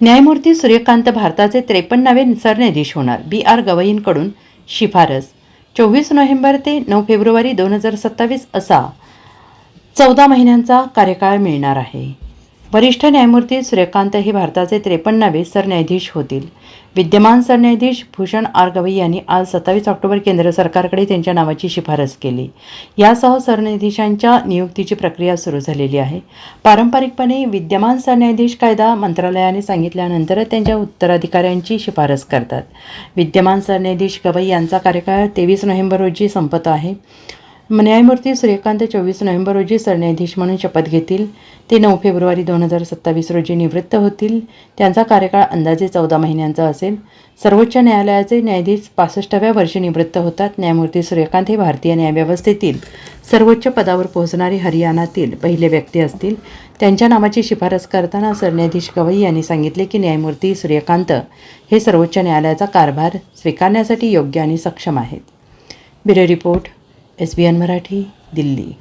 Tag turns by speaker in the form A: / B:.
A: न्यायमूर्ती सूर्यकांत भारताचे त्रेपन्नावे सरन्यायाधीश होणार. बी आर गवईंकडून शिफारस. चोवीस नोव्हेंबर ते नऊ फेब्रुवारी दोन हजार सत्तावीस असा चौदा महिन्यांचा कार्यकाळ मिळणार आहे. वरिष्ठ न्यायमूर्ती सूर्यकांत हे भारताचे त्रेपन्नावे सरन्यायाधीश होतील. विद्यमान सरन्यायाधीश भूषण आर गवई यांनी आज सत्तावीस ऑक्टोबर केंद्र सरकारकडे त्यांच्या नावाची शिफारस केली. यासह सरन्यायाधीशांच्या नियुक्तीची प्रक्रिया सुरू झालेली आहे. पारंपरिकपणे विद्यमान सरन्यायाधीश कायदा मंत्रालयाने सांगितल्यानंतरच त्यांच्या उत्तराधिकाऱ्यांची शिफारस करतात. विद्यमान सरन्यायाधीश गवई यांचा कार्यकाळ तेवीस नोव्हेंबर रोजी संपत आहे. न्यायमूर्ती सूर्यकांत चोवीस नोव्हेंबर रोजी सरन्यायाधीश म्हणून शपथ घेतील. ते नऊ फेब्रुवारी दोन हजार सत्तावीस रोजी निवृत्त होतील. त्यांचा कार्यकाळ अंदाजे चौदा महिन्यांचा असेल. सर्वोच्च न्यायालयाचे न्यायाधीश पासष्टाव्या वर्षी निवृत्त होतात. न्यायमूर्ती सूर्यकांत हे भारतीय न्यायव्यवस्थेतील सर्वोच्च पदावर पोहोचणारे हरियाणातील पहिले व्यक्ती असतील. त्यांच्या नावाची शिफारस करताना सरन्यायाधीश गवई यांनी सांगितले की न्यायमूर्ती सूर्यकांत हे सर्वोच्च न्यायालयाचा कारभार स्वीकारण्यासाठी योग्य आणि सक्षम आहेत. Bureau report. S B N Marathi Delhi.